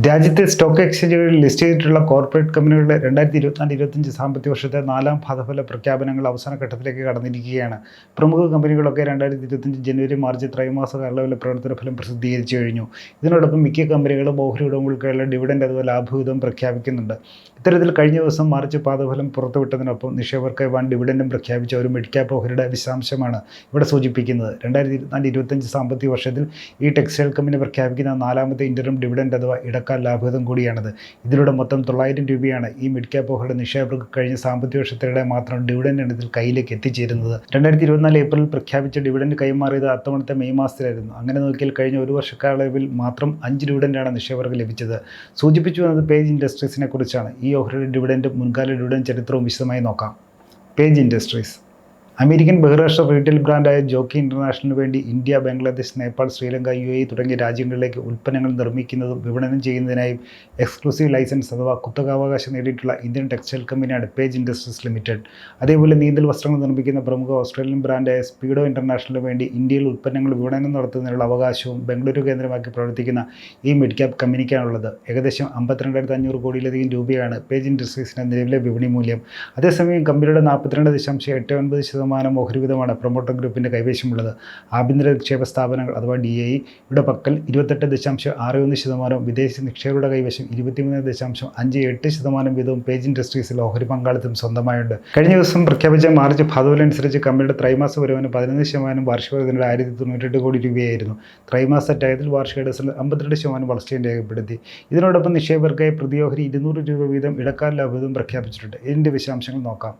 രാജ്യത്തെ സ്റ്റോക്ക് എക്സ്ചേഞ്ചുകളിൽ ലിസ്റ്റ് ചെയ്തിട്ടുള്ള കോർപ്പറേറ്റ് കമ്പനികളുടെ രണ്ടായിരത്തി ഇരുപത്തിനാല് ഇരുപത്തഞ്ച് സാമ്പത്തിക വർഷത്തെ നാലാം പാദഫല പ്രഖ്യാപനങ്ങൾ അവസാന ഘട്ടത്തിലേക്ക് കടന്നിരിക്കുകയാണ്. പ്രമുഖ കമ്പനികളൊക്കെ രണ്ടായിരത്തി ഇരുപത്തഞ്ച് ജനുവരി മാർച്ച് ത്രൈമാസ കാലയളവിലെ പ്രവർത്തന ഫലം പ്രസിദ്ധീകരിച്ചു കഴിഞ്ഞു. ഇതിനോടൊപ്പം മിക്ക കമ്പനികളും ഓഹരി ഉടമകൾക്കുള്ള ഡിവിഡൻഡ് അഥവാ ലാഭവിധം പ്രഖ്യാപിക്കുന്നുണ്ട്. ഇത്തരത്തിൽ കഴിഞ്ഞ ദിവസം മാർച്ച് പാദഫലം പുറത്തുവിട്ടതിനൊപ്പം നിക്ഷേപകർക്ക് വൻ ഡിവിഡൻഡും പ്രഖ്യാപിച്ച. ഒരു മിഡ് ഓഹരിയുടെ വിശദാംശമാണ് ഇവിടെ സൂചിപ്പിക്കുന്നത്. രണ്ടായിരത്തി ഇരുപത്തിനാല് ഇരുപത്തഞ്ച് സാമ്പത്തിക വർഷത്തിൽ ഈ ടെക്സ്റ്റൈൽ കമ്പനി പ്രഖ്യാപിക്കുന്ന നാലാമത്തെ ഇന്ററും ഡിവിഡൻഡ് അഥവാ ഇടക്കാല ലാഭവിധം കൂടിയാണത്. ഇതിലൂടെ മൊത്തം തൊള്ളായിരം രൂപയാണ് ഈ മിഡ് ക്യാപ്പ് ഓഹരിയുടെ നിക്ഷേപകർക്ക് കഴിഞ്ഞ സാമ്പത്തിക വർഷത്തിനിടെ മാത്രം ഡിവിഡൻഡ് ഇനത്തിൽ കയ്യിലേക്ക് എത്തിച്ചേരുന്നത്. രണ്ടായിരത്തി ഇരുപത്തിനാല് ഏപ്രിൽ പ്രഖ്യാപിച്ച ഡിവിഡൻഡ് കൈമാറിയത് അത്തവണത്തെ മെയ് മാസത്തിലായിരുന്നു. അങ്ങനെ നോക്കിയാൽ കഴിഞ്ഞ ഒരു വർഷക്കാലയളവിൽ മാത്രം അഞ്ച് ഡിവിഡൻഡാണ് നിക്ഷേപകർക്ക് ലഭിച്ചത്. സൂചിപ്പിച്ചു വന്നത് പേജ് ഇൻഡസ്ട്രീസിനെ കുറിച്ചാണ്. ഈ ഓഹരിയുടെ ഡിവിഡൻഡ് മുൻകാല ഡിവിഡൻഡ് ചരിത്രവും വിശദമായി നോക്കാം. പേജ് ഇൻഡസ്ട്രീസ് അമേരിക്കൻ ബഹുരാഷ്ട്ര റീറ്റെയിൽ ബ്രാൻഡായ ജോക്കി ഇന്റർനാഷണലിന് വേണ്ടി India Bangladesh Nepal Sri Lanka U A തുടങ്ങിയ രാജ്യങ്ങളിലേക്ക് ഉൽപ്പന്നങ്ങൾ നിർമ്മിക്കുന്നതും വിപണനം ചെയ്യുന്നതിനായും എക്സ്ക്ലൂസീവ് ലൈസൻസ് അഥവാ കുത്തകാവകാശം നേടിയിട്ടുള്ള ഇന്ത്യൻ ടെക്സ്റ്റൈൽ കമ്പനിയാണ് പേജ് ഇൻഡസ്ട്രീസ് ലിമിറ്റഡ്. അതേപോലെ നീന്തൽ വസ്ത്രങ്ങൾ നിർമ്മിക്കുന്ന പ്രമുഖ ഓസ്ട്രേലിയൻ ബ്രാൻഡായ സ്പീഡോ ഇന്റർനാഷണലിന് വേണ്ടി ഇന്ത്യയിൽ ഉൽപ്പന്നങ്ങൾ വിപണനം നടത്തുന്നതിനുള്ള അവകാശവും ബംഗളൂരു കേന്ദ്രമാക്കി പ്രവർത്തിക്കുന്ന ഈ മിഡ് ക്യാപ് കമ്പനിക്കാണുള്ളത്. ഏകദേശം അമ്പത്തിരണ്ടായിരത്തി അഞ്ഞൂറ് കോടിയിലധികം രൂപയാണ് പേജ് ഇൻഡസ്ട്രീസിന്റെ നിലവിലെ വിപണി മൂല്യം. അതേസമയം കമ്പനിയുടെ നാൽപ്പത്തിരണ്ട് ദശാംശം എട്ട് ഒൻപത് ശതമാനം ഓഹരി വിധമാണ് പ്രൊമോട്ടർ ഗ്രൂപ്പിന്റെ കൈവശമുള്ളത്. ആഭ്യന്തര നിക്ഷേപ സ്ഥാപനങ്ങൾ അഥവാ ഡി ഐ യുടെ പക്കൽ ഇരുപത്തെട്ട് ദശാംശം ആറ് ഒന്ന് ശതമാനവും വിദേശ നിക്ഷേപരുടെ കൈവശം ഇരുപത്തിമൂന്ന് ദശാംശം അഞ്ച് എട്ട് ശതമാനം വീതവും പേജ് ഇൻഡസ്ട്രീസിൽ ഓഹരി പങ്കാളിത്തം സ്വന്തമായുണ്ട്. കഴിഞ്ഞ ദിവസം പ്രഖ്യാപിച്ച മാർച്ച് പതിവലനുസരിച്ച് കമ്പനിയുടെ ത്രൈമാസ വരുമാനം പതിനൊന്ന് ശതമാനം വാർഷിക വരുന്നതിൽ ആയിരത്തി തൊണ്ണൂറ്റെട്ട് കോടി രൂപയായിരുന്നു. ത്രൈമാസ ടയത്തിൽ വാർഷിക ഡെസിൽ അമ്പത്തിരണ്ട് ശതമാനം വളർച്ചയും രേഖപ്പെടുത്തി. ഇതിനോടൊപ്പം നിക്ഷേപകർക്കായി പ്രതിയോഹരി ഇരുന്നൂറ് രൂപ വീതം ഇടക്കാല ലാഭവും പ്രഖ്യാപിച്ചിട്ടുണ്ട്. ഇതിന്റെ വിശദാംശങ്ങൾ നോക്കാം.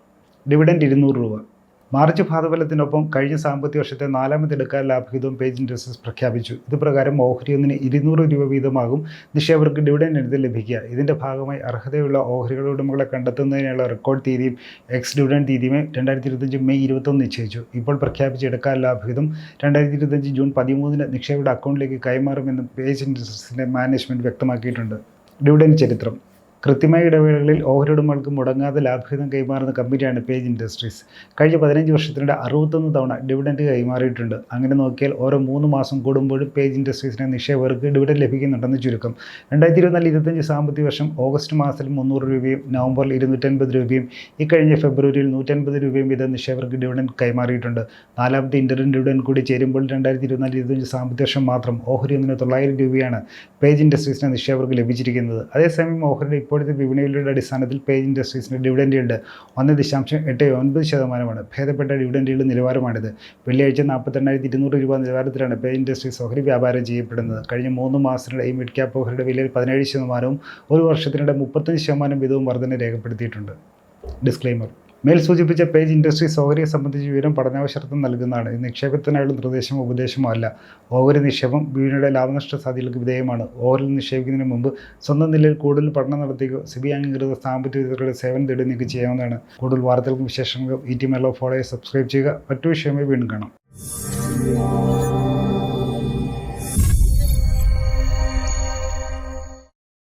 ഡിവിഡൻഡ് ഇരുന്നൂറ് രൂപ. മാർച്ച് പാദഫലത്തിനൊപ്പം കഴിഞ്ഞ സാമ്പത്തിക വർഷത്തെ നാലാമത്തെ എടുക്കാൻ ലാഭഹിതവും പേജ് ഇൻഡസ്ട്രീസ് പ്രഖ്യാപിച്ചു. ഇതുപ്രകാരം ഓഹരി ഒന്നിന് ഇരുന്നൂറ് രൂപ വീതമാകും. നിക്ഷേപകർക്ക് ഡിവിഡൻഡ് ഇനത്തിൽ ലഭിക്കുക. ഇതിന്റെ ഭാഗമായി അർഹതയുള്ള ഓഹരികളുടെ ഉടമകളെ കണ്ടെത്തുന്നതിനുള്ള റെക്കോർഡ് തീയതിയും എക്സ് ഡിവിഡൻഡ് തീയതിയും രണ്ടായിരത്തി ഇരുപത്തഞ്ച് മെയ് ഇരുപത്തൊന്ന് നിശ്ചയിച്ചു. ഇപ്പോൾ പ്രഖ്യാപിച്ച എടുക്കാൻ ലാഭഹിതം രണ്ടായിരത്തി ഇരുപത്തഞ്ച് ജൂൺ പതിമൂന്നിന് നിക്ഷേപയുടെ അക്കൗണ്ടിലേക്ക് കൈമാറുമെന്ന് പേജ് ഇൻഡസ്ട്രീസിന്റെ മാനേജ്മെന്റ് വ്യക്തമാക്കിയിട്ടുണ്ട്. ഡിവിഡൻഡ് ചരിത്രം. കൃത്യമായ ഇടവേളകളിൽ ഓഹരി ഉടമകൾക്ക് മുടങ്ങാതെ ലാഭഹിതം കൈമാറുന്ന കമ്പനിയാണ് പേജ് ഇൻഡസ്ട്രീസ്. കഴിഞ്ഞ പതിനഞ്ച് വർഷത്തിനിടെ അറുപത്തൊന്ന് തവണ ഡിവിഡൻഡ് കൈമാറിയിട്ടുണ്ട്. അങ്ങനെ നോക്കിയാൽ ഓരോ മൂന്ന് മാസം കൂടുമ്പോഴും പേജ് ഇൻഡസ്ട്രീസിനെ നിക്ഷേപകർക്ക് ഡിവിഡൻഡ് ലഭിക്കുന്നുണ്ടെന്ന് ചുരുക്കം. രണ്ടായിരത്തി ഇരുപത്തിനാല് ഇരുപത്തഞ്ച് സാമ്പത്തിക വർഷം ഓഗസ്റ്റ് മാസത്തിൽ മുന്നൂറ് രൂപയും നവംബറിൽ ഇരുന്നൂറ്റൻപത് രൂപയും ഈ കഴിഞ്ഞ ഫെബ്രുവരിയിൽ നൂറ്റൻപത് രൂപയും വീതം നിക്ഷേപകർക്ക് ഡിവിഡൻഡ് കൈമാറിയിട്ടുണ്ട്. നാലാമത്തെ ഇന്റർ ഡിവിഡൻഡ് കൂടി ചേരുമ്പോൾ രണ്ടായിരത്തി ഇരുപത്തിനാല് ഇരുപത്തഞ്ച് സാമ്പത്തിക വർഷം മാത്രം ഓഹരി ഒന്നിന് തൊള്ളായിരം രൂപയാണ് പേജ് ഇൻഡസ്ട്രീസിനെ നിക്ഷേപകർക്ക് ലഭിച്ചിരിക്കുന്നത്. അതേസമയം ഓഹരിയുടെ ഇപ്പോഴത്തെ വിപണികളുടെ അടിസ്ഥാനത്തിൽ പേജ് ഇൻഡസ്ട്രീസിന്റെ ഡിവിഡൻഡ് ഉണ്ട് ഒന്ന് ദശാംശം എട്ട് ഒൻപത് ശതമാനമാണ്. ഭേദപ്പെട്ട ഡിവിഡൻഡുകളുടെ നിലവാരമാണിത്. വെള്ളിയാഴ്ച നാൽപ്പത്തെണ്ണായിരത്തി ഇരുന്നൂറ് രൂപ നിലവാരത്തിലാണ് പേജ് ഇൻഡസ്ട്രീസ് ഓഹരി വ്യാപാരം ചെയ്യപ്പെടുന്നത്. കഴിഞ്ഞ മൂന്ന് മാസത്തിനിടെ ഈ മിഡ് ക്യാപ്പ് ഓഹരിയുടെ വിലയിൽ പതിനേഴ് ശതമാനവും ഒരു വർഷത്തിനിടെ മുപ്പത്തഞ്ച് ശതമാനം വീതവും വർധന രേഖപ്പെടുത്തിയിട്ടുണ്ട്. ഡിസ്ക്ലെയിമർ മേൽ സൂചിപ്പിച്ച പേജ് ഇൻഡസ്ട്രി സൗകര്യം സംബന്ധിച്ച് വിവരം പഠനാവശ്യർത്ഥം നൽകുന്നതാണ്. നിക്ഷേപത്തിനായുള്ള നിർദ്ദേശമോ ഉപദേശമോ അല്ല. ഓഹരി നിക്ഷേപം വീടിയുടെ ലാഭനഷ്ട സാധ്യതകൾക്ക് വിധേയമാണ്. ഓഹരി നിക്ഷേപിക്കുന്നതിന് മുമ്പ് സ്വന്തം നിലയിൽ കൂടുതൽ പഠനം നടത്തിയോ സിബി അംഗീകൃത സാമ്പത്തിക വിദഗ്ധരുടെ സേവനം തേടി നിങ്ങൾക്ക് ചെയ്യാവുന്നതാണ്. കൂടുതൽ വാർത്തകൾക്കും വിശേഷങ്ങൾക്കും ഈ ടി മെല്ലോ ഫോളോയെ സബ്സ്ക്രൈബ് ചെയ്യുക. മറ്റു വിഷയമായി വീണ്ടും കാണാം.